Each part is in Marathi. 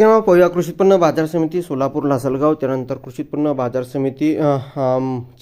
शेतकऱ्यांना पहिला कृषी उत्पन्न बाजार समिती सोलापूर लासलगाव त्यानंतर कृषी उत्पन्न बाजार समिती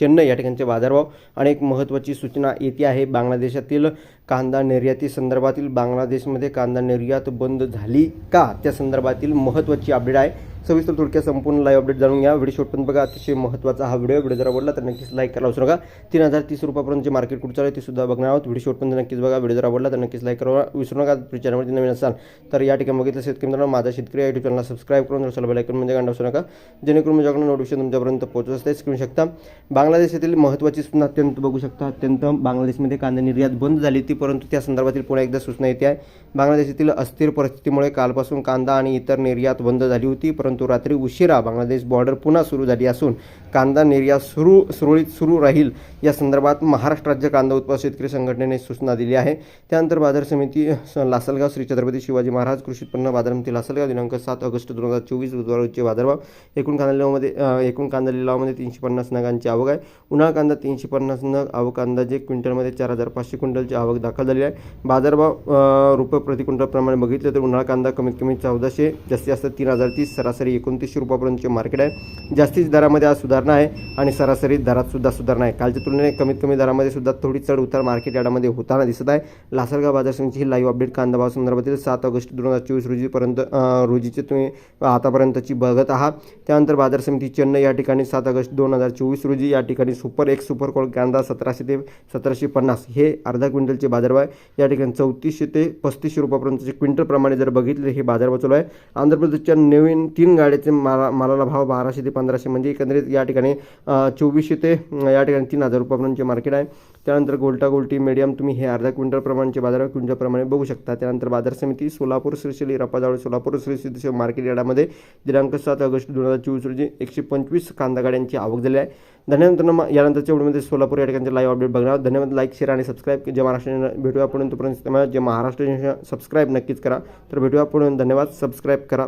चेन्नई या ठिकाणचे बाजारभाव आणि एक महत्त्वाची सूचना येते आहे. बांगलादेशातील कांदा निर्याती संदर्भातील बांगलादेशमध्ये कांदा निर्यात बंद झाली का? त्या संदर्भातील महत्त्वाची अपडेट आहे. सविस्तर थोडक्यात संपूर्ण लाईव्ह अपडेट जाणून घ्या. व्हिडिओ शेवट पण बघा. अतिशय महत्त्वाचा हा व्हिडिओ व्हिडिओ जर आवडला तर नक्कीच लाईक करायला विसरू नका. तीन हजार तीस रुपयापर्यंत जे मार्केट कुठं चालू आहे ते सुद्धा बघणार आहोत. व्हिडिओ शेवट पण नक्कीच बघा. व्हिडिओ जर आवडला तर नक्कीच लाईक करा विसरू नका. चॅनलवरती नवीन असाल तर या ठिकाणी बघितलं शेतकरी मित्रांनो माझा शेतकरी युट्यूब चॅनलला सबस्क्राईब करून जर बेल आयकॉन म्हणजे गांडा विसरू नका. जेणेकरून म्हणजे माझ्याकडून नोटिफिकेशन तुमच्यापर्यंत पोहोचत असते. स्क्रीन शकता बांगलादेशातील महत्त्वाची सूचना अत्यंत बघू शकता. अत्यंत बांगलादेशमध्ये कांदा निर्यात बंद झाली होती परंतु त्या संदर्भातील पुन्हा एकदा सूचना येते आहे. बांगलादेशातील अस्थिर परिस्थितीमुळे कालपासून कांदा आणि इतर निर्यात बंद झाली होती परंतु रात्री उशिरा बांगलादेश बॉर्डर पुन्हा सुरू झाली असून कांदा निर्यात सुरू सुरळीत सुरू राहील. या संदर्भात महाराष्ट्र राज्य कांदा उत्पादक शेतकरी संघटनेने सूचना दिली आहे. त्यानंतर बाजार समिती लासलगाव श्री छत्रपती शिवाजी महाराज कृषी उत्पन्न बाजार समिती लासलगाव दिनांक सात ऑगस्ट दोन हजार चोवीस बुधवार रोजचे बाजारभाव एकूण कांदा लिलावामध्ये एकूण कांदा लिलावामध्ये तीनशे पन्नास नगांची आवक आहे. उन्हाळा कांदा तीनशे पन्नास नग आवक अंदाजे क्विंटलमध्ये चार हजार पाचशे क्विंटलची आवक दाखल झाली आहे. बाजारभाव रुपये प्रति क्विंटल प्रमाणे बघितलं तर उन्हाळा कांदा कमीत कमी चौदाशे जास्तीत जास्त तीन हजार तीस सरासरी एकोणतीसशे रुपयापर्यंतचे मार्केट आहे. जास्तीच दरामध्ये आज सुधारणा आहे आणि सरासरी दरात सुद्धा सुधारणा आहे. कालच्या तुलनेने कमीत कमी दरामध्ये सुद्धा थोडी चढ उतार मार्केट यार्डामध्ये होताना दिसत आहे. लासलगाव बाजार समितीची ही लाईव्ह अपडेट कांदा भाव संदर्भातील सात ऑगस्ट दोन हजार चोवीस रोजीपर्यंत रोजीचे तुम्ही आतापर्यंतची बघत आहात. त्यानंतर बाजार समिती चेन्नई या ठिकाणी सात ऑगस्ट दोन हजार चोवीस रोजी या ठिकाणी सुपर एक सुपर कॉल कांदा सतराशे ते सतराशे पन्नास हे अर्धा क्विंटलचे बाजारभाव आहे. या ठिकाणी चौतीसशे ते पस्तीसशे रुपयापर्यंतचे क्विंटलप्रमाणे जर बघितले हे बाजारभाव चालू आहे. आंध्र प्रदेशच्या नवीन तीन गाड्याचे माला मालाला भाव बाराशे ते पंधराशे. म्हणजे एकंदरीत या ठिकाणी चोवीसशे ते या ठिकाणी तीन हजार रुपयापर्यंतचे मार्केट आहे. त्यानंतर गोल्टा गोल्टी मीडियम तुम्ही हे अर्धा क्विंटल प्रमाणचे बाजार क्विंटलप्रमाणे बघू शकता. त्यानंतर बाजार समिती सोलापूर श्रीशैली रपाजावळ सोलापूर श्रीशैली मार्केट यार्डामध्ये दिनांक सात ऑगस्ट दोन हजार चोवीस रोजी एकशे पंचवीस कांदा गाड्यांची आवक झाली आहे. धन्यवाद मग यानंतरच्या व्हिडिओमध्ये सोलापूर या ठिकाणचे लाईव्ह अपडेट बघणार धन्यवाद. लाईक शेअर आणि सबस्क्राईब जे महाराष्ट्र भेटूया पुढे तोपर्यंत. जे महाराष्ट्र सबस्क्राईब नक्कीच करा. तर भेटूया पुढे. धन्यवाद. सबस्क्राईब करा.